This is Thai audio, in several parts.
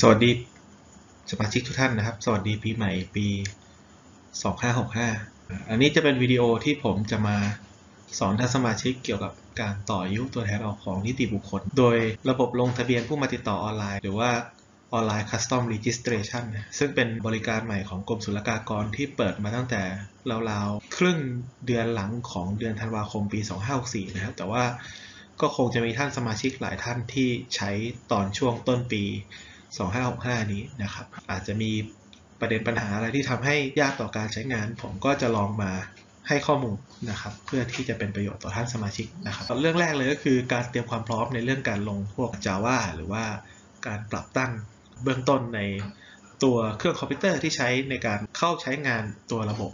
สวัสดีสมาชิกทุกท่านนะครับ สวัสดีปีใหม่ปี 2565 อันนี้จะเป็นวิดีโอที่ผมจะมาสอนท่านสมาชิกเกี่ยวกับการต่อยุตัวแทนออกของนิติบุคคล โดยระบบลงทะเบียนผู้มาติดต่อออนไลน์ หรือว่าออนไลน์ Custom Registration นซึ่งเป็นบริการใหม่ของกรมศุลกากรที่เปิดมาตั้งแต่ราวๆครึ่งเดือนหลังของเดือนธันวาคมปี 2564 นะครับ แต่ว่าก็คงจะมีท่านสมาชิกหลายท่านที่ใช้ตอนช่วงต้นปี 2565 นี้นะครับ อาจจะมีประเด็นปัญหาอะไรที่ทำให้ยากต่อการใช้งาน ผมก็จะลองมาให้ข้อมูลนะครับเพื่อที่จะเป็นประโยชน์ต่อท่านสมาชิกนะครับเรื่องแรกเลยก็คือการเตรียมความพร้อมในเรื่องการลงพวก Java หรือว่าการปรับตั้งเบื้องต้นในตัวเครื่องคอมพิวเตอร์ที่ใช้ในการเข้าใช้งานตัวระบบ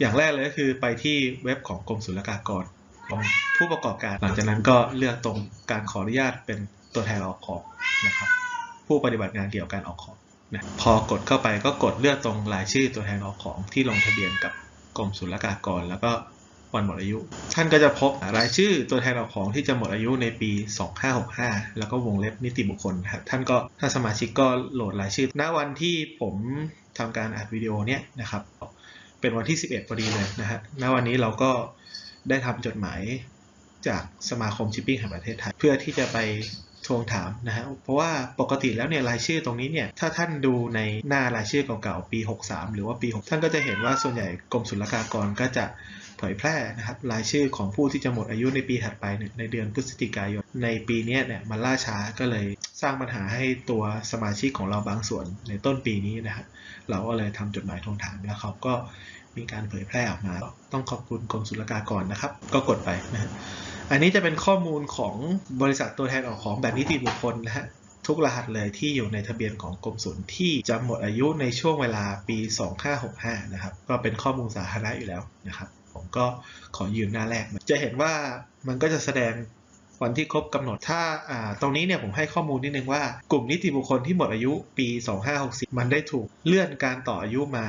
อย่างแรกเลยก็คือไปที่เว็บของกรมศุลกากรของผู้ประกอบการ หลังจากนั้นก็เลือกตรงการขออนุญาตเป็นตัวแทนออกของนะครับ ผู้ปฏิบัติงานเกี่ยวกับการออกของนะพอกดเข้าไปก็กดเลือกตรงรายชื่อตัวแทนออกของที่ลงทะเบียนกับกรมศุลกากร แล้วก็วันหมดอายุ ท่านก็จะพบรายชื่อตัวแทนออกของที่จะหมดอายุในปี 2565 แล้วก็วงเล็บนิติบุคคลครับท่านก็ถ้าสมาชิกก็โหลดรายชื่อ ณ วันที่ผมทำการอัดวิดีโอเนี้ยนะครับ เป็นวันที่ 11พอดีเลยนะฮะ ณ วันนี้เราก็ได้ทำจดหมายจากสมาคมชิปปิ้งแห่งประเทศไทย เพื่อที่จะไป ทวงถามนะฮะเพราะว่าปกติแล้วเนี่ยรายชื่อตรงนี้เนี่ยถ้าท่านดูในหน้ารายชื่อเก่าๆปี 63 หรือว่าปี 6 ท่านก็จะเห็นว่าส่วนใหญ่กรมศุลกากรก็จะเผยแพร่นะครับรายชื่อของผู้ที่จะหมดอายุในปีถัดไปนในเดือนพฤศจิกายนในปีนี้เนี่ยมันล่าช้าก็เลยสร้างปัญหาให้ตัวสมาชิกของเราบางส่วนในต้นปีนี้นะครับเราก็เลยทำจดหมายทวงถามแล้วเขาก็มีการเผยแพร่ออกมา ต้องขอบคุณกรมศุลกากรนะครับ ก็กดไปนะฮะ อันนี้จะเป็นข้อมูลของบริษัทตัวแทนออกของแบบนิติบุคคลนะฮะทุกรหัสเลยที่อยู่ในทะเบียนของกรมศุลที่จะหมดอายุในช่วงเวลาปี 2565 นะครับ ก็เป็นข้อมูลสาธารณะอยู่แล้วนะครับ ผมก็ขอยืมหน้าแรก จะเห็นว่ามันก็จะแสดงวันที่ครบกำหนด ถ้าอ่าตรงนี้เนี่ยผมให้ข้อมูลนิดนึงว่ากลุ่มนิติบุคคลที่หมดอายุปี 2560 มันได้ถูกเลื่อนการต่ออายุมา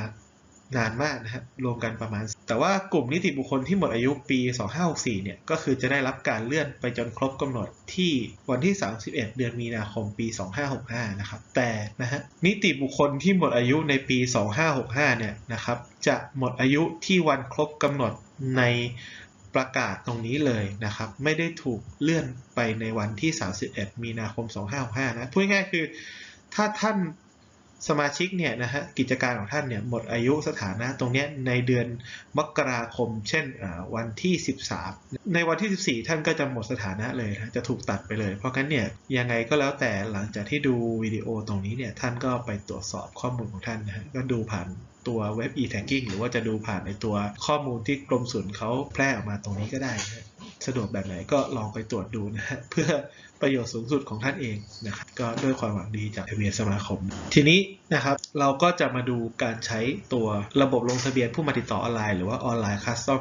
นานมากนะครับรวมกันประมาณ แต่ว่ากลุ่มนิติบุคคลที่หมดอายุปี 2564 เนี่ย ก็คือจะได้รับการเลื่อนไปจนครบกำหนดที่วันที่ 31 เดือนมีนาคมปี 2565 นะครับ แต่นะฮะนิติบุคคลที่หมดอายุในปี 2565 เนี่ยนะครับ จะหมดอายุที่วันครบกำหนดในประกาศตรงนี้เลยนะครับ ไม่ได้ถูกเลื่อนไปในวันที่ 31 มีนาคม 2565 นะพูดง่ายๆคือถ้าท่าน สมาชิกเนี่ยนะฮะกิจการของท่านเนี่ยหมดอายุสถานะตรงนี้ในเดือนมกราคม เช่นวันที่ 13 ในวันที่ 14 ท่านก็จะหมดสถานะเลยนะจะถูกตัดไปเลย เพราะงั้นเนี่ยยังไงก็แล้วแต่หลังจากที่ดูวิดีโอตรงนี้เนี่ยท่านก็ไปตรวจสอบข้อมูลของท่านนะฮะก็ดูผ่านตัวเว็บ e-tagging หรือว่าจะดูผ่านในตัวข้อมูลที่กรมศุลเขาแพร่ออกมาตรงนี้ก็ได้นะสะดวกแบบไหนก็ลองไปตรวจดูนะฮะเพื่อ ประโยชน์สูงสุดของท่านเองนะครับก็ด้วยความหวังดีจากทะเบียนสมาคม ทีนี้นะครับเราก็จะมาดูการใช้ตัวระบบลงทะเบียนผู้มาติดต่อออนไลน์หรือว่าออนไลน์ custom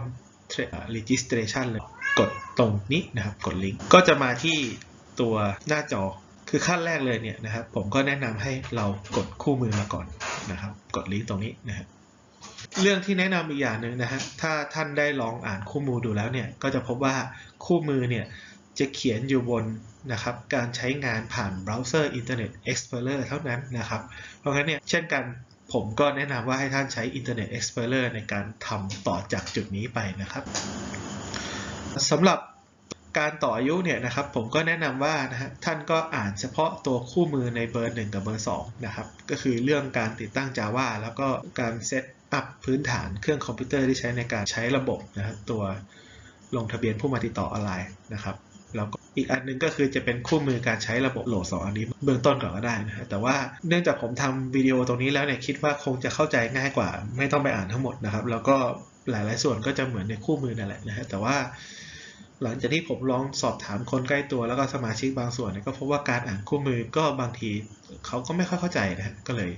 registration เลยกดตรงนี้นะครับกดลิงก์ก็จะมาที่ตัวหน้าจอคือขั้นแรกเลยเนี่ยนะครับผมก็แนะนำให้เรากดคู่มือมาก่อนนะครับ กดลิงก์ตรงนี้นะครับเรื่องที่แนะนำอีกอย่างหนึ่งนะฮะถ้าท่านได้ลองอ่านคู่มือดูแล้วเนี่ยก็จะพบว่าคู่มือเนี่ย จะเขียนอยู่บนนะครับการใช้งานผ่านเบราว์เซอร์ Internet Explorer เท่านั้นนะครับ เพราะงั้นเนี่ยเช่นกันผมก็แนะนำว่าให้ท่านใช้ Internet Explorer ในการทำต่อจากจุดนี้ไปนะครับสำหรับการต่ออายุเนี่ยนะครับผมก็แนะนำว่านะฮะท่านก็อ่านเฉพาะตัวคู่มือในเบอร์ 1 กับเบอร์2นะครับก็คือเรื่องการติดตั้ง Java แล้วก็การเซตอัพพื้นฐานเครื่องคอมพิวเตอร์ที่ใช้ในการใช้ระบบนะครับตัวลงทะเบียนผู้มาติดต่อออนไลน์นะครับ อีกอันหนึงก็คือจะเป็นคู่มือการใช้ระบบโหลดสองอันนี้เบื้องต้นก่อนก็ได้นะฮะแต่ว่าเนื่องจากผมทำวิดีโอตรงนี้แล้วเนี่ยคิดว่าคงจะเข้าใจง่ายกว่า ไม่ต้องไปอ่านทั้งหมดนะครับ แล้วก็หลาย ๆ ส่วนก็จะเหมือนในคู่มือนั่นแหละนะฮะแต่ว่าหลังจากที่ผมลองสอบถามคนใกล้ตัวแล้วก็สมาชิกบางส่วนเนี่ยก็พบว่าการอ่านคู่มือก็บางทีเขาก็ไม่ค่อยเข้าใจนะฮะก็เลย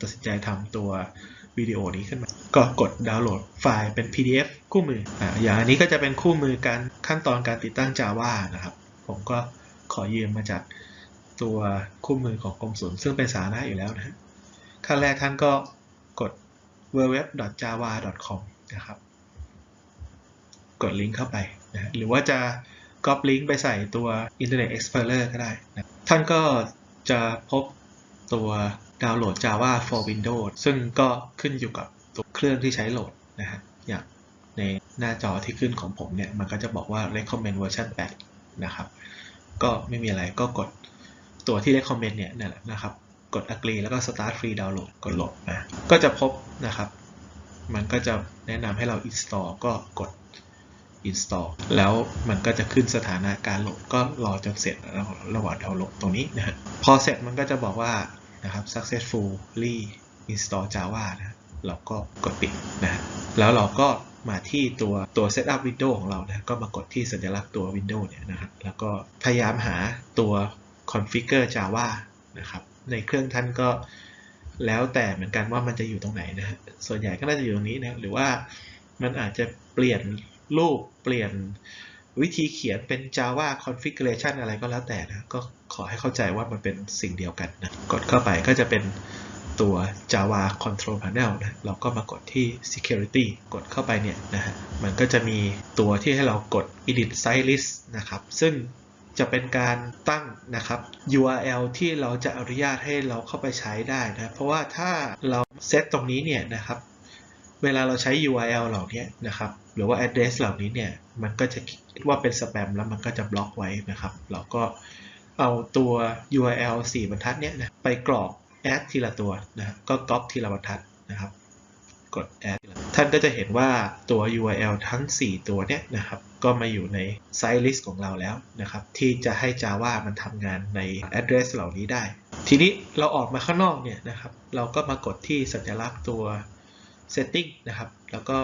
ตัดสินใจทำตัววิดีโอนี้ขึ้นมา ก็กดดาวน์โหลดไฟล์เป็น PDF คู่มืออ่าอย่างอันนี้ก็จะเป็นคู่มือการขั้นตอนการติดตั้ง Java นะครับ ผมก็ขอยืมมาจากตัวคู่มือของกรมศุลซึ่งเป็นสาธารณะอยู่แล้วนะฮะขั้นแรกท่านก็กด www.java.com นะครับ กดลิงก์เข้าไปนะหรือว่าจะก๊อปลิงก์ไปใส่ตัว Internet Explorer ก็ได้นะท่านก็จะพบตัวดาวน์โหลด Java for Windows ซึ่งก็ขึ้นอยู่กับตัวเครื่องที่ใช้โหลดนะฮะอย่างในหน้าจอที่ขึ้นของผมเนี่ย มันก็จะบอกว่า recommend version 8 นะครับ ก็ไม่มีอะไรก็กดตัวที่ recommend เนี่ยนั่นแหละนะครับ กด agree แล้วก็ start free download กดโหลดนะก็จะพบนะครับ มันก็จะแนะนำให้เรา install ก็กด install แล้วมันก็จะขึ้นสถานะการโหลดก็รอจนเสร็จระหว่างดาวน์โหลดตรงนี้นะฮะพอเสร็จมันก็จะบอกว่านะครับ successfully install java นะเราก็กดปิดนะแล้วเราก็ มาที่ตัวตัว setup window ของเรานะก็มากดที่สัญลักษณ์ตัว window เนี่ยนะครับแล้วก็พยายามหาตัว configure java นะครับในเครื่องท่านก็แล้วแต่เหมือนกันว่ามันจะอยู่ตรงไหนนะฮะส่วนใหญ่ก็น่าจะอยู่ตรงนี้นะหรือว่ามันอาจจะเปลี่ยนรูปเปลี่ยนวิธีเขียนเป็น Java configuration อะไรก็แล้วแต่นะ ก็ขอให้เข้าใจว่ามันเป็นสิ่งเดียวกันนะ กดเข้าไปก็จะเป็น ตัว Java Control Panel นะเราก็มากดที่ Security กดเข้าไปเนี่ยนะฮะมันก็จะมีตัวที่ให้เรากด Edit Site List นะครับ ซึ่งจะเป็นการตั้งนะครับ URL ที่เราจะอนุญาตให้เราเข้าไปใช้ได้นะ เพราะว่าถ้าเราเซตตรงนี้เนี่ยนะครับ เวลาเราใช้ URL เหล่านี้นะครับ หรือว่า address เหล่านี้เนี่ย มันก็จะคิดว่าเป็นสแปมแล้วมันก็จะบล็อกไว้นะครับ เราก็เอาตัว URL 4 บรรทัดเนี่ยนะไปกรอก add ทีละตัวนะก็ก๊อปทีละบรรทัดนะครับ กด add ท่านก็จะเห็นว่าตัว URL ทั้ง 4 ตัวเนี่ยนะครับ ก็มาอยู่ใน site list ของเราแล้วนะครับ ที่จะให้ Java มันทำงานใน address เหล่านี้ได้ ทีนี้เราออกมาข้างนอกเนี่ยนะครับ เราก็มากดที่สัญลักษณ์ตัว setting นะครับ แล้วก็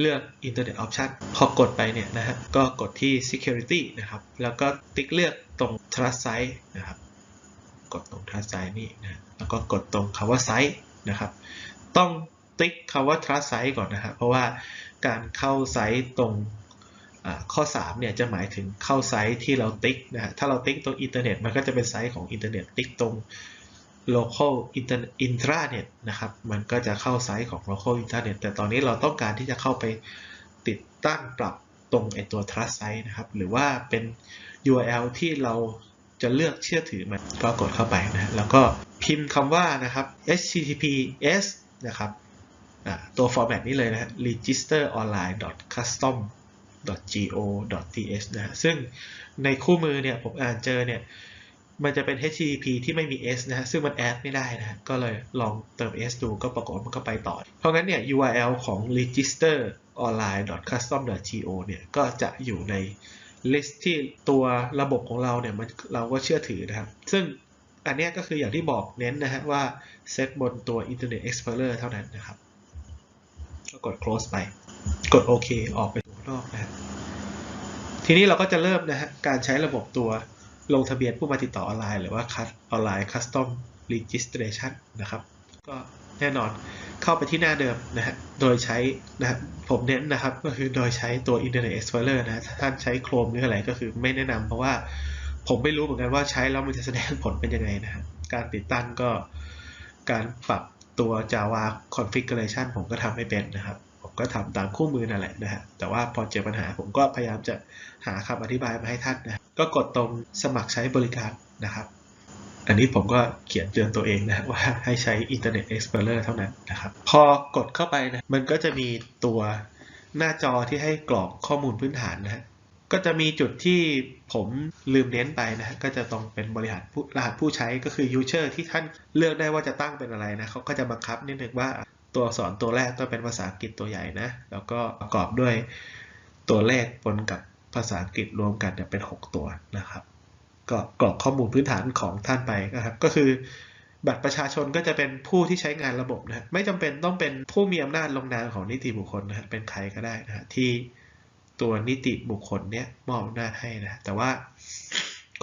เลือก internet option พอกดไปเนี่ยนะฮะก็กดที่ security นะครับ แล้วก็ติ๊กเลือกตรง trust site นะครับ กดตรง trust site นี่นะ แล้วก็กดตรงคำว่า site นะครับ ต้องติ๊กคำว่า trust site ก่อนนะครับเพราะว่าการเข้าไซต์ตรงข้อ3เนี่ยจะหมายถึงเข้าไซต์ที่เราติ๊กนะฮะถ้าเราติ๊กตรงอินเทอร์เน็ตมันก็จะเป็นไซต์ของอินเทอร์เน็ตติ๊กตรง local intranet นะครับ มันก็จะเข้าไซต์ของ local intranet แต่ตอนนี้เราต้องการที่จะเข้าไปติดตั้งปรับตรงไอตัว trust site นะครับ หรือว่าเป็น URL ที่เรา จะเลือกเชื่อถือมันก็กดเข้าไปนะแล้วก็พิมพ์คำว่านะครับ https นะครับตัว format นี้เลยนะ registeronline.custom.go.th นะซึ่งในคู่มือเนี่ยผมอ่านเจอเนี่ยมันจะเป็น HTTP ที่ไม่มี S นะฮะซึ่งมันแอดไม่ได้นะก็เลยลองเติม S ดูก็ปรากฏมันก็ไปต่อ เพราะงั้นเนี่ย URL ของ registeronline.custom.go เนี่ยก็จะอยู่ใน list ที่ตัวระบบของเราเนี่ยมันเราก็เชื่อถือนะครับ ซึ่งอันนี้ก็คืออย่างที่บอกเน้นนะฮะว่าเซตบนตัว Internet Explorer เท่านั้นนะครับ ก็กด close ไป กดโอเคออกไปข้างนอกนะทีนี้เราก็จะเริ่มนะฮะการใช้ระบบตัวลงทะเบียนผู้มาติดต่อออนไลน์หรือว่าคัสออนไลน์ Custom Registration นะครับ ก็แน่นอน เข้าไปที่หน้าเดิมนะฮะ โดยใช้นะผมเน้นนะครับ ก็คือโดยใช้ตัว Internet Explorer นะถ้าท่านใช้ Chrome หรืออะไรก็คือไม่แนะนำเพราะว่าผมไม่รู้เหมือนกันว่าใช้แล้วมันจะแสดงผลเป็นยังไงนะฮะ การติดตั้งก็การปรับตัว Java Configuration ผมก็ทำไม่เป็นนะครับ ผมก็ทำตามคู่มือนั่นแหละนะฮะ แต่ว่าพอเจอปัญหาผมก็พยายามจะหาคำอธิบายมาให้ท่านนะ ก็กดตรงสมัครใช้บริการนะครับ อันนี้ผมก็เขียนเตือนตัวเองนะว่าให้ใช้ Internet Explorer เท่านั้นนะครับ พอกดเข้าไปนะมันก็จะมีตัวหน้าจอที่ให้กรอกข้อมูลพื้นฐานนะฮะก็จะมีจุดที่ผมลืมเน้นไปนะ ก็จะต้องเป็นบริหารรหัสผู้ใช้ก็คือ user ที่ท่านเลือกได้ว่าจะตั้งเป็นอะไรนะเขาก็จะบังคับนิดนึงว่าตัวสอักษรตัวแรกต้องเป็นภาษาอังกฤษตัวใหญ่นะ แล้วก็ประกอบด้วยตัวเลขปนกับภาษาอังกฤษรวมกันเนี่ยเป็น 6 ตัวนะครับ ก็กรอกข้อมูลพื้นฐานของท่านไปนะครับก็คือ บัตรประชาชนก็จะเป็นผู้ที่ใช้งานระบบนะไม่จำเป็นต้องเป็นผู้มีอำนาจลงนามของนิติบุคคลนะเป็นใครก็ได้นะฮะที่ตัวนิติบุคคลเนี่ยมอบอำนาจให้นะแต่ว่า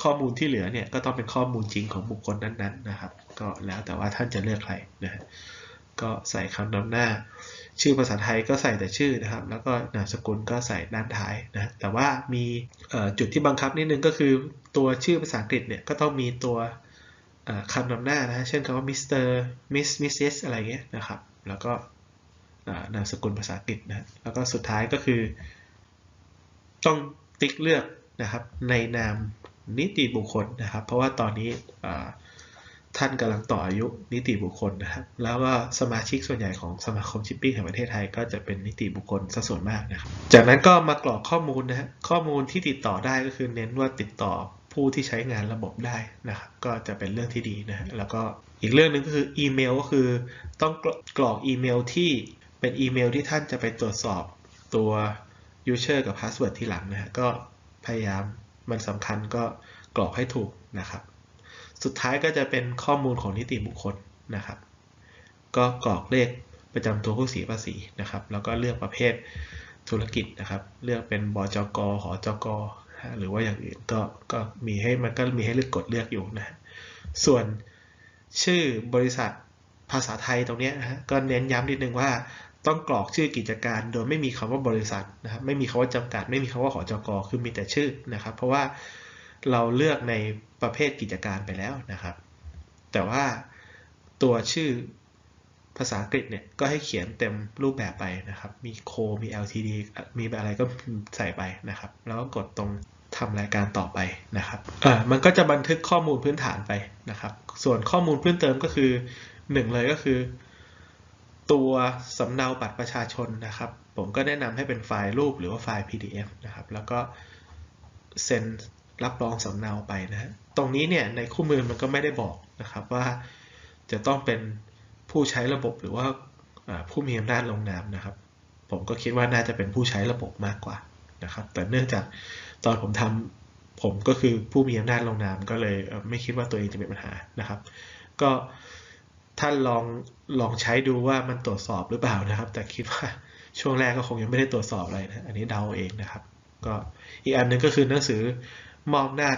ข้อมูลที่เหลือเนี่ยก็ต้องเป็นข้อมูลจริงของบุคคลนั้นๆนะครับ ก็แล้วแต่ว่าท่านจะเลือกใครนะฮะก็ใส่คำนำหน้า ชื่อภาษาไทยก็ใส่แต่ชื่อนะครับ แล้วก็นามสกุลก็ใส่ด้านท้ายนะแต่ว่ามีจุดที่บังคับนิดนึงก็คือตัวชื่อภาษาอังกฤษเนี่ยก็ต้องมีตัวคำนำหน้านะเช่นคำว่ามิสเตอร์มิสมิสเซสอะไรเงี้ยนะครับ แล้วก็นามสกุลภาษาอังกฤษนะแล้วก็สุดท้ายก็คือ ต้องติ๊กเลือกนะครับในนามนิติบุคคลนะครับ เพราะว่าตอนนี้ ท่านกำลังต่ออายุนิติบุคคลนะครับ แล้วก็สมาชิกส่วนใหญ่ของสมาคมชิปปิ้งแห่งประเทศไทยก็จะเป็นนิติบุคคลซะส่วนมากนะครับ จากนั้นก็มากรอกข้อมูลนะฮะข้อมูลที่ติดต่อได้ก็คือเน้นว่าติดต่อผู้ที่ใช้งานระบบได้นะครับ ก็จะเป็นเรื่องที่ดีนะแล้วก็อีกเรื่องหนึ่งก็คืออีเมลก็คือต้องกรอกอีเมลที่เป็นอีเมลที่ท่านจะไปตรวจสอบตัว user กับ password ที่หลังนะฮะก็พยายามมันสำคัญก็กรอกให้ถูกนะครับ สุดท้ายก็จะเป็นข้อมูลของนิติบุคคลนะครับ ก็กรอกเลขประจำตัวผู้เสียภาษีนะครับ แล้วก็เลือกประเภทธุรกิจนะครับ เลือกเป็นบจกหจก หรือว่าอย่างอื่นก็ก็มีให้มันก็มีให้เลือกกดเลือกอยู่นะส่วนชื่อบริษัทภาษาไทยตรงนี้นะฮะก็เน้นย้ำนิดนึงว่าต้องกรอกชื่อกิจการ โดยไม่มีคำว่าบริษัทนะครับไม่มีคำว่าจำกัด ไม่มีคำว่าหอจกคือมีแต่ชื่อนะครับ เพราะว่า เราเลือกในประเภทกิจการไปแล้วนะครับ แต่ว่าตัวชื่อภาษาอังกฤษเนี่ยก็ให้เขียนเต็มรูปแบบไปนะครับ มีโค มี LTD มีอะไรก็ใส่ไปนะครับ แล้วก็กดตรงทำรายการต่อไปนะครับอ่ามันก็จะบันทึกข้อมูลพื้นฐานไปนะครับ ส่วนข้อมูลเพิ่มเติมก็คือหนึ่งเลยก็คือ ตัวสำเนาบัตรประชาชนนะครับ ผมก็แนะนำให้เป็นไฟล์รูปหรือว่าไฟล์ PDF นะครับ แล้วก็เซ็น รับรองสำเนาไปนะตรงนี้เนี่ยในคู่มือมันก็ไม่ได้บอกนะครับว่าจะต้องเป็นผู้ใช้ระบบหรือว่าผู้มีอำนาจลงนามนะครับ ผมก็คิดว่าน่าจะเป็นผู้ใช้ระบบมากกว่านะครับ แต่เนื่องจากตอนผมทำผมก็คือผู้มีอำนาจลงนามก็เลยไม่คิดว่าตัวเองจะเป็นปัญหานะครับ ก็ท่านลองลองใช้ดูว่ามันตรวจสอบหรือเปล่านะครับ แต่คิดว่าช่วงแรกก็คงยังไม่ได้ตรวจสอบอะไรนะ อันนี้เดาเองนะครับ ก็อีกอันนึงก็คือหนังสือ มอบอำนาจ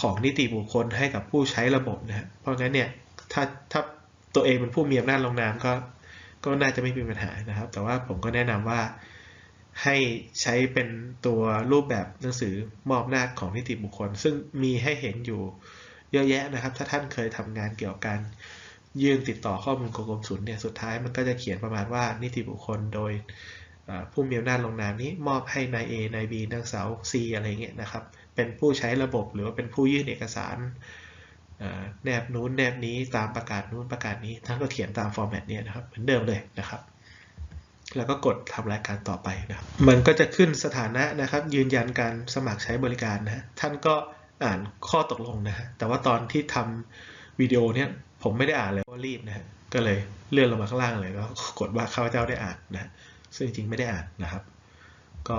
ของนิติบุคคลให้กับผู้ใช้ระบบนะฮะเพราะงั้นเนี่ยถ้าถ้าตัวเองเป็นผู้มีอำนาจลงนามก็ก็น่าจะไม่มีปัญหานะครับ แต่ว่าผมก็แนะนำว่าให้ใช้เป็นตัวรูปแบบหนังสือมอบอำนาจของนิติบุคคล ซึ่งมีให้เห็นอยู่เยอะแยะนะครับ ถ้าท่านเคยทำงานเกี่ยวกับการยื่นติดต่อข้อมูลกรมศุลเนี่ยสุดท้ายมันก็จะเขียนประมาณว่านิติบุคคลโดยผู้มีอำนาจลงนามนี้มอบให้นาย A นาย B นางสาว C อะไรเงี้ยนะครับ เป็นผู้ใช้ระบบหรือว่าเป็นผู้ยื่นเอกสารแนบนู้นแนบนี้ตามประกาศนู้นประกาศนี้ท่านก็เขียนตามฟอร์แมตนี้นะครับเหมือนเดิมเลยนะครับ แล้วก็กดทำรายการต่อไปนะครับ มันก็จะขึ้นสถานะนะครับ ยืนยันการสมัครใช้บริการนะท่านก็อ่านข้อตกลงนะฮะแต่ว่าตอนที่ทำวิดีโอเนี้ยผมไม่ได้อ่านเลยเพราะรีบนะฮะก็เลยเลื่อนลงมาข้างล่างเลยก็กดว่าข้าพเจ้าได้อ่านนะซึ่งจริงไม่ได้อ่านนะครับ ก็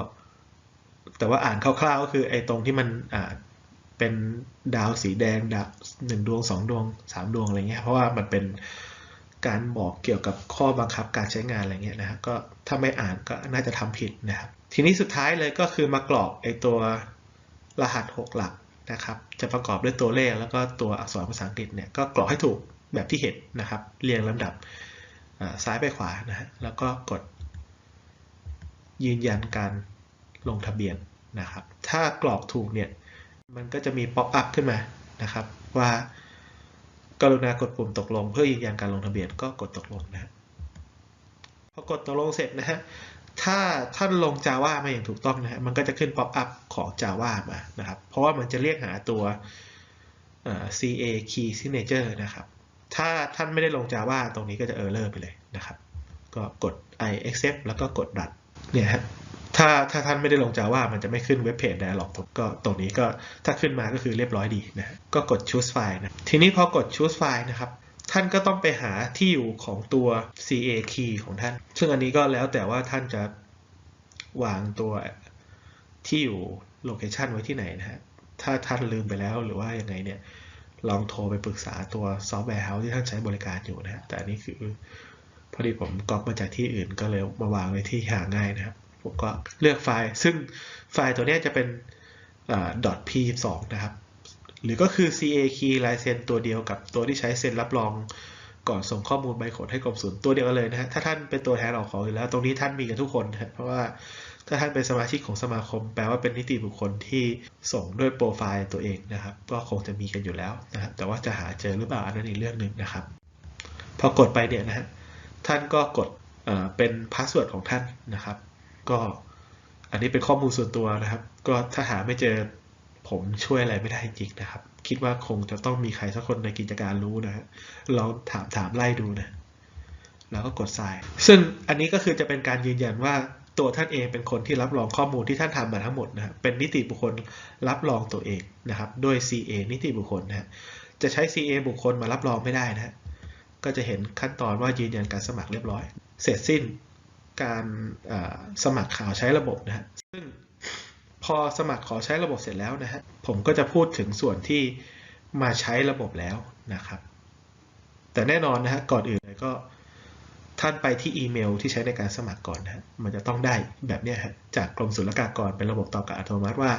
แต่ว่าอ่านคร่าวๆก็คือไอ้ตรงที่มันอ่าเป็นดาวสีแดงดาวหนึ่งดวงสองดวงสามดวงอะไรเงี้ยเพราะว่ามันเป็นการบอกเกี่ยวกับข้อบังคับการใช้งานอะไรเงี้ยนะฮะก็ถ้าไม่อ่านก็น่าจะทำผิดนะครับทีนี้สุดท้ายเลยก็คือมากรอกไอ้ตัวรหัส 6 หลักนะครับจะประกอบด้วยตัวเลขแล้วก็ตัวอักษรภาษาอังกฤษเนี่ยก็กรอกให้ถูกแบบที่เห็นนะครับ เรียงลำดับซ้ายไปขวานะฮะแล้วก็กดยืนยันการ ลงทะเบียนนะครับ ถ้ากรอกถูกเนี่ย มันก็จะมีป๊อปอัพขึ้นมานะครับ ว่ากรุณากดปุ่มตกลง เพื่อยืนยันการลงทะเบียนก็กดตกลงนะพอกดตกลงเสร็จนะฮะถ้าท่านลง Java มาอย่างถูกต้องนะฮะมันก็จะขึ้นป๊อปอัพของ Java มานะครับ เพราะว่ามันจะเรียกหาตัว CA Key Signature นะครับ ถ้าท่านไม่ได้ลง Java ตรงนี้ก็จะ error ไปเลยนะครับ ก็กด I accept แล้วก็กดรันเนี่ยฮะ ถ้าถ้าท่านไม่ได้ลง Java มันจะไม่ขึ้นเว็บเพจ Dialog ก็ตรงนี้ก็ถ้าขึ้นมาก็คือเรียบร้อยดีนะก็กด choose file นะทีนี้พอกด choose file นะครับท่านก็ต้องไปหาที่อยู่ของตัว CA key ของท่าน ซึ่งอันนี้ก็แล้วแต่ว่าท่านจะวางตัวที่อยู่ location ไว้ที่ไหนนะฮะ ถ้าท่านลืมไปแล้วหรือว่ายังไงเนี่ย ลองโทรไปปรึกษาตัวซอฟต์แวร์เฮาส์ที่ท่านใช้บริการอยู่นะฮะ แต่อันนี้คือ พอดีผมก๊อปมาจากที่อื่นก็เลยมาวางไว้ที่หาง่ายนะครับ ผมก็เลือกไฟล์ ซึ่งไฟล์ตัวนี้จะเป็น .p2 นะครับ หรือก็คือ ca key ลายเซ็นตัวเดียวกับตัวที่ใช้เซ็นรับรองก่อนส่งข้อมูลใบขนให้กรมศุลตัวเดียวกันเลยนะฮะ ถ้าท่านเป็นตัวแทนออกของอยู่แล้ว ตรงนี้ท่านมีกันทุกคนนะเพราะว่าถ้าท่านเป็นสมาชิกของสมาคม แปลว่าเป็นนิติบุคคลที่ส่งด้วยโปรไฟล์ตัวเองนะครับ ก็คงจะมีกันอยู่แล้วนะครับ แต่ว่าจะหาเจอหรือเปล่าอันนั้นอีกเรื่องหนึ่งนะครับ พอกดไปเนี่ยนะฮะ ท่านก็กดเป็นพาสเวิร์ดของท่านนะครับ ก็อันนี้เป็นข้อมูลส่วนตัวนะครับ ก็ถ้าหาไม่เจอผมช่วยอะไรไม่ได้จริงนะครับ คิดว่าคงจะต้องมีใครสักคนในกิจการรู้นะฮะลองถามถามไล่ดูนะแล้วก็กด sign ซึ่งอันนี้ก็คือจะเป็นการยืนยันว่าตัวท่านเองเป็นคนที่รับรองข้อมูลที่ท่านทำมาทั้งหมดนะครับเป็นนิติบุคคลรับรองตัวเองนะครับด้วย CA นิติบุคคลนะฮะจะใช้ CA บุคคลมารับรองไม่ได้นะฮะก็จะเห็นขั้นตอนว่ายืนยันการสมัครเรียบร้อย เสร็จสิ้น การสมัครข่าวใช้ระบบนะฮะซึ่งพอสมัครขอใช้ระบบเสร็จแล้วนะฮะผมก็จะพูดถึงส่วนที่มาใช้ระบบแล้วนะครับ แต่แน่นอนนะฮะก่อนอื่นเลยก็ท่านไปที่อีเมลที่ใช้ในการสมัครก่อนนะฮะมันจะต้องได้แบบนี้ฮะจากกรมศุลกากรเป็นระบบตอบกลับอัตโนมัติว่า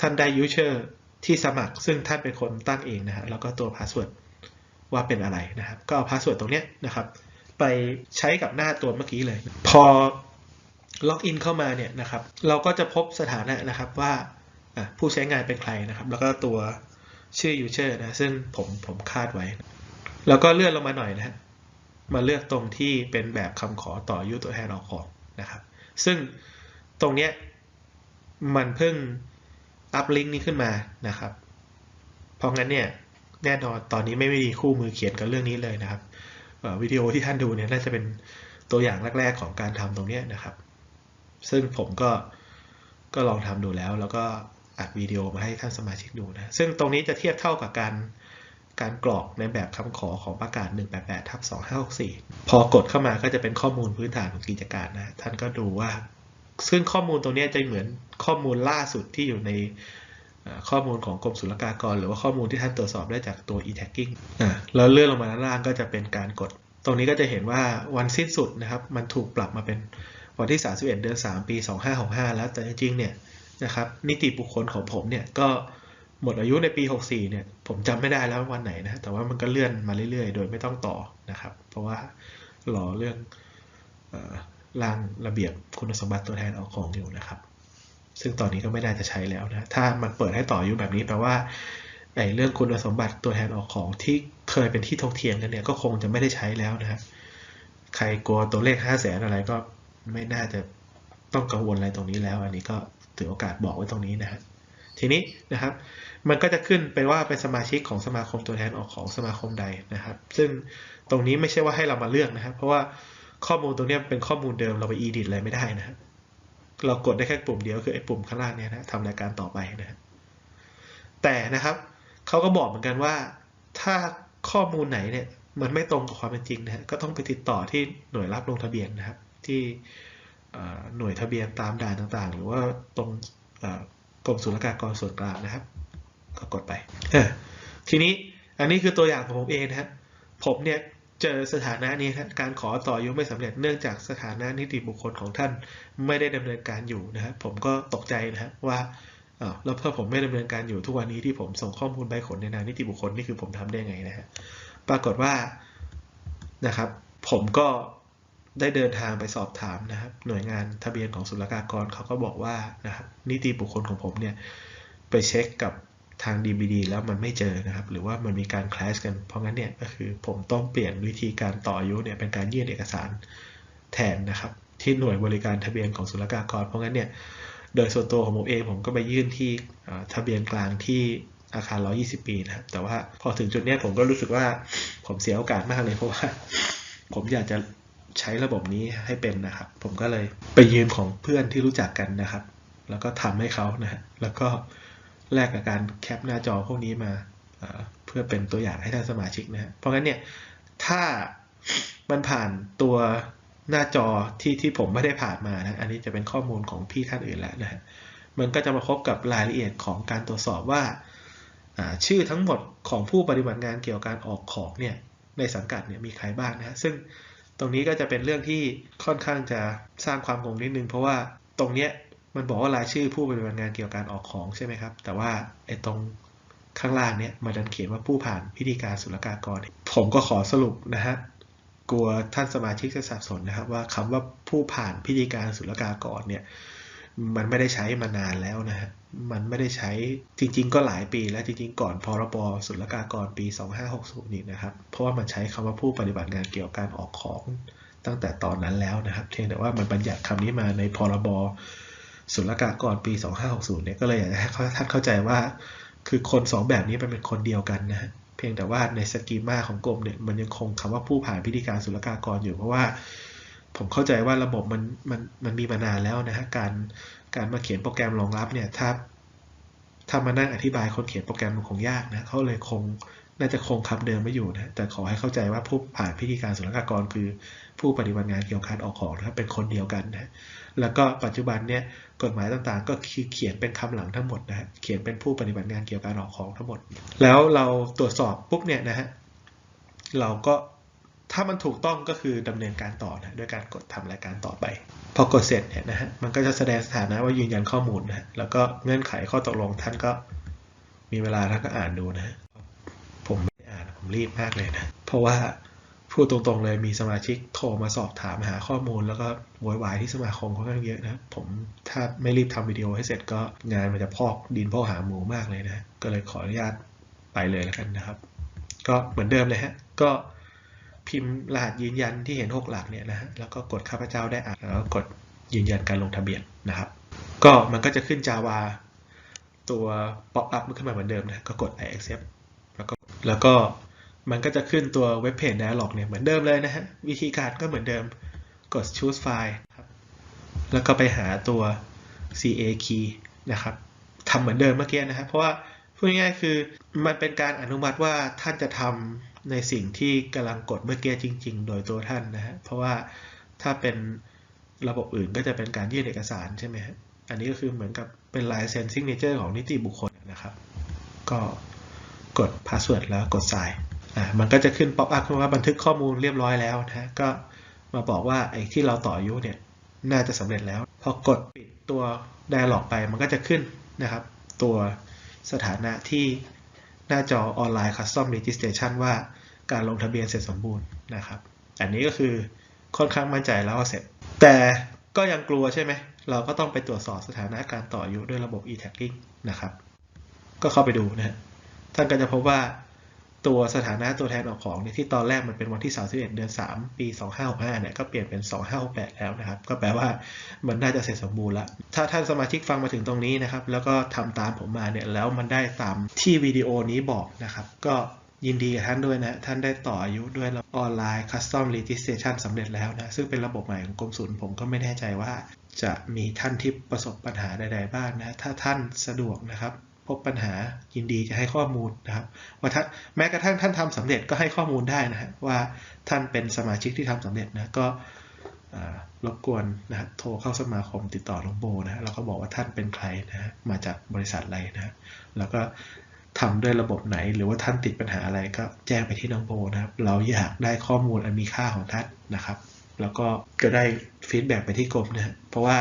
ท่านได้ยูเชอร์ที่สมัคร ซึ่งท่านเป็นคนตั้งเองนะฮะแล้วก็ตัวพาสเวิร์ดว่าเป็นอะไรนะครับ ก็เอาพาสเวิร์ดตรงนี้นะครับ ไปใช้กับหน้าตัวเมื่อกี้เลย พอล็อกอินเข้ามาเนี่ยนะครับ เราก็จะพบสถานะนะครับว่าผู้ใช้งานเป็นใครนะครับ แล้วก็ตัวชื่อ user นะ ซึ่งผมผมคาดไว้ แล้วก็เลื่อนลงมาหน่อยนะฮะมาเลือกตรงที่เป็นแบบคำขอต่อยุตัวแทนออกของนะครับ ซึ่งตรงเนี้ยมันเพิ่งอัพลิงก์นี้ขึ้นมานะครับ เพราะงั้นเนี่ยแน่นอนตอนนี้ไม่มีคู่มือเขียนกับเรื่องนี้เลยนะครับ วิดีโอที่ท่านดูเนี่ยน่าจะเป็นตัวอย่างแรก ๆ ของการทำตรงนี้นะครับ ซึ่งผมก็ก็ลองทำดูแล้ว แล้วก็อัดวิดีโอมาให้ท่านสมาชิกดูนะ ซึ่งตรงนี้จะเทียบเท่ากับการการกรอกในแบบคำขอของประกาศ 188ทับ2564 พอกดเข้ามาก็จะเป็นข้อมูลพื้นฐานของกิจการนะ ท่านก็ดูว่า ซึ่งข้อมูลตรงนี้จะเหมือนข้อมูลล่าสุดที่อยู่ใน ข้อมูลของกรมศุลกากร หรือว่าข้อมูลที่ท่านตรวจสอบได้จากตัว e-tagging แล้วเลื่อนลงมาด้านล่างก็จะเป็นการกด ตรงนี้ก็จะเห็นว่าวันสิ้นสุดนะครับ มันถูกปรับมาเป็นวันที่ 31 เดือน 3 ปี 2565 แล้วแต่จริงๆเนี่ยนะครับนิติบุคคลของผมเนี่ยก็หมดอายุในปี 64 เนี่ยผมจำไม่ได้แล้ววันไหนนะแต่ว่ามันก็เลื่อนมาเรื่อยๆ โดยไม่ต้องต่อนะครับ เพราะว่ารอเรื่องร่างระเบียบคุณสมบัติตัวแทนออกของอยู่นะครับ ซึ่งตอนนี้ก็ไม่น่าจะใช้แล้วนะถ้ามันเปิดให้ต่ออายุแบบนี้แปลว่าไอ้เรื่องคุณสมบัติตัวแทนออกของที่เคยเป็นที่ทกเถียงกันเนี่ยก็คงจะไม่ได้ใช้แล้วนะครับใครกลัวตัวเลข5 0 0แสนอะไรก็ไม่น่าจะต้องกังวลอะไรตรงนี้แล้ว อันนี้ก็ถือโอกาสบอกไว้ตรงนี้นะฮะทีนี้นะครับ มันก็จะขึ้นไปว่าเป็นสมาชิกของสมาคมตัวแทนออกของสมาคมใดนะครับ ซึ่งตรงนี้ไม่ใช่ว่าให้เรามาเลือกนะครับ เพราะว่าข้อมูลตรงนี้เป็นข้อมูลเดิมเราไป edit อะไรไม่ได้นะครับ เรากดได้แค่ปุ่มเดียวคือไอ้ปุ่มข้างล่างเนี่ยนะทำรายการต่อไปนะแต่นะครับเขาก็บอกเหมือนกันว่า ถ้าข้อมูลไหนเนี่ยมันไม่ตรงกับความเป็นจริงนะฮะก็ต้องไปติดต่อที่หน่วยรับลงทะเบียนนะครับ ที่หน่วยทะเบียนตามด่านต่างๆ หรือว่าตรงกรมศุลกากรส่วนกลางนะครับ ก็กดไปทีนี้อันนี้คือตัวอย่างของผมเองนะครับผมเนี่ย เจอสถานะนี้การขอต่ออายุไม่สำเร็จเนื่องจากสถานะนิติบุคคลของท่านไม่ได้ดำเนินการอยู่นะครับผมก็ตกใจนะครับว่าอ้าวแล้วเพื่อผมไม่ดำเนินการอยู่ทุกวันนี้ที่ผมส่งข้อมูลใบขนในนามนิติบุคคลนี่คือผมทำได้ไงนะฮะปรากฏว่านะครับ ผมก็ได้เดินทางไปสอบถามนะครับ หน่วยงานทะเบียนของศุลกากรเขาก็บอกว่านะครับนิติบุคคลของผมเนี่ยไปเช็คกับ ทาง DBD แล้วมันไม่เจอนะครับ หรือว่ามันมีการคลาสกัน เพราะงั้นเนี่ยก็คือผมต้องเปลี่ยนวิธีการต่ออายุเนี่ยเป็นการยื่นเอกสารแทนนะครับ ที่หน่วยบริการทะเบียนของศุลกากร เพราะงั้นเนี่ยโดยส่วนตัวของผมเองผมก็ไปยื่นที่ทะเบียนกลางที่อาคาร 120 ปีนะครับ แต่ว่าพอถึงจุดนี้ผมก็รู้สึกว่าผมเสียโอกาสมากเลยเพราะว่า ผมอยากจะใช้ระบบนี้ให้เป็นนะครับ ผมก็เลยไปยืมของเพื่อนที่รู้จักกันนะครับ แล้วก็ทำให้เขานะฮะแล้วก็ แลกกับการแคปหน้าจอพวกนี้มาเพื่อเป็นตัวอย่างให้ท่านสมาชิกนะฮะเพราะงั้นเนี่ยถ้ามันผ่านตัวหน้าจอที่ที่ผมไม่ได้ผ่านมานะอันนี้จะเป็นข้อมูลของพี่ท่านอื่นแล้วนะฮะมันก็จะมาพบกับรายละเอียดของการตรวจสอบว่าชื่อทั้งหมดของผู้ปฏิบัติงานเกี่ยวกับการออกของเนี่ยในสังกัดเนี่ยมีใครบ้างนะฮะซึ่งตรงนี้ก็จะเป็นเรื่องที่ค่อนข้างจะสร้างความงงนิดนึง เพราะว่าตรงเนี้ย มันบอกว่ารายชื่อผู้ปฏิบัติงานเกี่ยวกับการออกของใช่ไหมครับ แต่ว่าไอ้ตรงข้างล่างเนี้ยมันดันเขียนว่าผู้ผ่านพิธีการศุลกากร ผมก็ขอสรุปนะฮะกลัวท่านสมาชิกจะสับสนนะครับว่าคำว่าผู้ผ่านพิธีการศุลกากรเนี่ยมันไม่ได้ใช้มานานแล้วนะฮะ มันไม่ได้ใช้จริงๆ ก็หลายปีแล้วจริงๆ ก่อนพรบศุลกากรปี 2560 นี่นะครับ เพราะว่ามันใช้คำว่าผู้ปฏิบัติงานเกี่ยวกับการออกของตั้งแต่ตอนนั้นแล้วนะครับเพียงแต่ว่ามันบัญญัติคำนี้มาในพรบ ศุลกากรปี 2560เนี่ยก็เลยอยากจะให้ท่านเข้าใจว่า คือคนสองแบบนี้มันเป็นคนเดียวกันนะเพียงแต่ว่าในสกีมาของกรมเนี่ยมันยังคงคำว่าผู้ผ่านพิธีการศุลกากรอยู่เพราะว่า ผมเข้าใจว่าระบบมันมันมันมีมานานแล้วนะฮะการการมาเขียนโปรแกรมรองรับเนี่ยถ้าถ้ามานั่งอธิบายคนเขียนโปรแกรมมันคงยากนะเขาเลยคงน่าจะคงคำเดิมไม่อยู่นะแต่ขอให้เข้าใจว่าผู้ผ่านพิธีการศุลกากรคือ ผู้ปฏิบัติงานเกี่ยวกับการออกของนะครับเป็นคนเดียวกันนะ แล้วก็ปัจจุบันเนี่ยกฎหมายต่างๆ ก็เขียนเป็นคำหลังทั้งหมดนะฮะเขียนเป็นผู้ปฏิบัติงานเกี่ยวกับการออกของทั้งหมด แล้วเราตรวจสอบปุ๊บเนี่ยนะฮะเราก็ถ้ามันถูกต้องก็คือดำเนินการต่อนะด้วยการกดทำรายการต่อไป พอกดเสร็จเนี่ยนะฮะมันก็จะแสดงสถานะว่ายืนยันข้อมูลนะฮะแล้วก็เงื่อนไขข้อตกลงท่านก็มีเวลาท่านก็อ่านดูนะฮะผมไม่ได้อ่านผมรีบมากเลยนะเพราะว่า พูดตรงๆเลยมีสมาชิกโทรมาสอบถามหาข้อมูล แล้วก็โวยวายที่สมาคมค่อนข้างเยอะนะ ผมถ้าไม่รีบทำวิดีโอให้เสร็จก็งานมันจะพอกดินพอกหาหมูมากเลยนะ ก็เลยขออนุญาตไปเลยแล้วกันนะครับ ก็เหมือนเดิมเลยฮะ ก็พิมพ์รหัสยืนยันที่เห็น 6 หลักเนี่ยนะฮะ แล้วก็กดข้าพเจ้าได้อ่านแล้วก็กดยืนยันการลงทะเบียนนะครับ ก็มันก็จะขึ้น Java ตัว pop up ขึ้นมาเหมือนเดิมนะ ก็กด I accept แล้วก็แล้วก็ มันก็จะขึ้นตัวเว็บเพจ dialog เนี่ยเหมือนเดิมเลยนะฮะ วิธีการก็เหมือนเดิม กด choose file ครับ แล้วก็ไปหาตัว ca key นะครับทำเหมือนเดิมเมื่อกี้นะครับ เพราะว่าพูดง่ายๆคือมันเป็นการอนุมัติว่าท่านจะทำในสิ่งที่กำลังกดเมื่อกี้จริง ๆ โดยตัวท่านนะฮะ เพราะว่าถ้าเป็นระบบอื่นก็จะเป็นการยื่นเอกสารใช่ไหมฮะ อันนี้ก็คือเหมือนกับเป็นลายเซ็นซิงเนเจอร์ของนิติบุคคลนะครับ ก็กด password แล้วกด sign อ่ามันก็จะขึ้น pop up ขึ้นว่าบันทึกข้อมูลเรียบร้อยแล้วนะก็มาบอกว่าไอ้ที่เราต่ออายุเนี่ยน่าจะสำเร็จแล้ว พอกดปิดตัว dialog ไปมันก็จะขึ้นนะครับ ตัวสถานะที่หน้าจอออนไลน์ Custom Registration ว่าการลงทะเบียนเสร็จสมบูรณ์นะครับ อันนี้ก็คือค่อนข้างมั่นใจแล้วว่าเสร็จ แต่ก็ยังกลัวใช่ไหม เราก็ต้องไปตรวจสอบสถานะการต่ออายุด้วยระบบ e-tagging นะครับ ก็เข้าไปดูนะท่านก็จะพบว่า ตัวสถานะตัวแทนออกของเนี่ยที่ตอนแรกมันเป็นวันที่ 31 เดือน 3 ปี 2565เนี่ยก็เปลี่ยนเป็น 2568 แล้วนะครับ ก็แปลว่ามันน่าจะเสร็จสมบูรณ์ล้วถ้าท่านสมาชิกฟังมาถึงตรงนี้นะครับ แล้วก็ทำตามผมมาเนี่ยแล้วมันได้ตามที่วิดีโอนี้บอกนะครับ ก็ยินดีกับท่านด้วยนะ ท่านได้ต่ออายุด้วยออนไลน์ Custom Registration สำเร็จแล้วนะ ซึ่งเป็นระบบใหม่ของกรมศุลผมก็ไม่แน่ใจว่า จะมีท่านที่ประสบปัญหาใดๆบ้างนะ ถ้าท่านสะดวกนะครับ พบปัญหายินดีจะให้ข้อมูลนะครับว่าถ้าแม้กระทั่งท่านทำสำเร็จก็ให้ข้อมูลได้นะฮะว่าท่านเป็นสมาชิกที่ทำสำเร็จนะก็รบกวนนะโทรเข้าสมาคมติดต่อน้องโบนะแล้วก็บอกว่าท่านเป็นใครนะฮะมาจากบริษัทอะไรนะแล้วก็ทำด้วยระบบไหน หรือว่าท่านติดปัญหาอะไรก็แจ้งไปที่น้องโบนะครับ เราอยากได้ข้อมูลอันมีค่าของท่านนะครับ แล้วก็ก็ได้ฟีดแบ็กไปที่กรมนะฮะเพราะว่า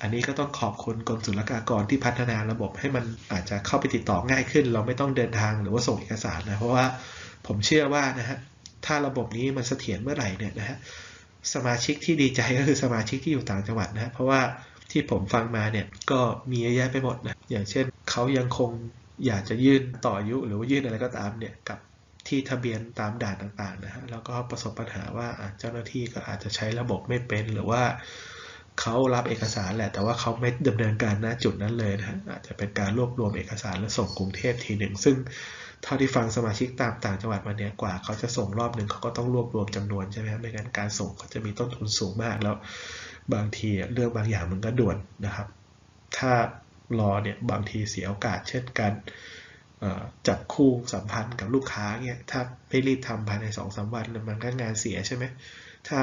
อันนี้ก็ต้องขอบคุณกรมศุลกากรที่พัฒนาระบบให้มันอาจจะเข้าไปติดต่อง่ายขึ้น เราไม่ต้องเดินทางหรือว่าส่งเอกสารนะ เพราะว่าผมเชื่อว่านะฮะถ้าระบบนี้มันเสถียรเมื่อไหร่เนี่ยนะฮะสมาชิกที่ดีใจก็คือสมาชิกที่อยู่ต่างจังหวัดนะเพราะว่าที่ผมฟังมาเนี่ยก็มีเยอะแยะไปหมดนะอย่างเช่นเขายังคงอยากจะยื่นต่ออายุหรือว่ายื่นอะไรก็ตามเนี่ยกับที่ทะเบียนตามด่านต่างๆนะฮะแล้วก็ประสบปัญหาว่าเจ้าหน้าที่ก็อาจจะใช้ระบบไม่เป็นหรือว่า เขารับเอกสารแหละ แต่ว่าเขาไม่ดำเนินการณจุดนั้นเลยนะอาจจะเป็นการรวบรวมเอกสารแล้วส่งกรุงเทพทีหนึ่ง ซึ่งเท่าที่ฟังสมาชิกตามต่างจังหวัดมาเนี่ยกว่าเขาจะส่งรอบหนึ่งเขาก็ต้องรวบรวมจำนวนใช่ไหมครับไม่งั้นการส่งก็จะมีต้นทุนสูงมากแล้ว บางทีเรื่องบางอย่างมันก็ด่วนนะครับ ถ้ารอเนี่ยบางทีเสียโอกาส เช่นการจับคู่สัมพันธ์กับลูกค้าเนี่ยถ้าไม่รีบทำภายในสองสาวันมันก็งานเสียใช่ไหม ถ้า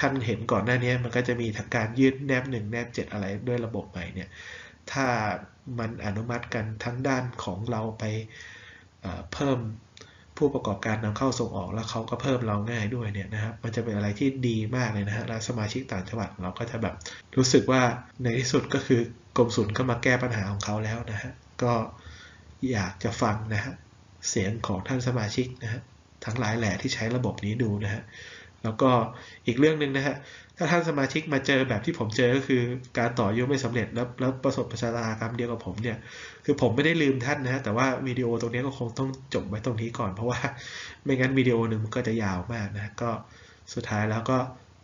ท่านเห็นก่อนหน้านี้มันก็จะมีทั้งการยืดแนบหนึ่งแนบเจ็ดอะไรด้วยระบบใหม่เนี่ยถ้ามันอนุมัติกันทั้งด้านของเราไปเพิ่มผู้ประกอบการนำเข้าส่งออกแล้วเขาก็เพิ่มเราง่ายด้วยเนี่ยนะครับมันจะเป็นอะไรที่ดีมากเลยนะฮะแล้วสมาชิกต่างจังหวัดเราก็จะแบบรู้สึกว่าในที่สุดก็คือกรมศุลก็มาแก้ปัญหาของเขาแล้วนะฮะก็อยากจะฟังนะฮะเสียงของท่านสมาชิกนะฮะทั้งหลายแหล่ที่ใช้ระบบนี้ดูนะฮะ แล้วก็อีกเรื่องหนึ่งนะฮะถ้าท่านสมาชิกมาเจอแบบที่ผมเจอก็คือการต่อยุไม่สำเร็จแล้วแล้วประสบประชากรรมเดียวกับผมเนี่ยคือผมไม่ได้ลืมท่านนะฮะแต่ว่าวิดีโอตรงนี้ก็คงต้องจบไว้ตรงนี้ก่อน เพราะว่าไม่งั้นวิดีโอหนึ่งมันก็จะยาวมากนะก็สุดท้ายแล้วก็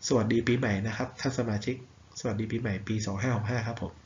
สวัสดีปีใหม่นะครับท่านสมาชิก สวัสดีปีใหม่ปี 2565 ครับผม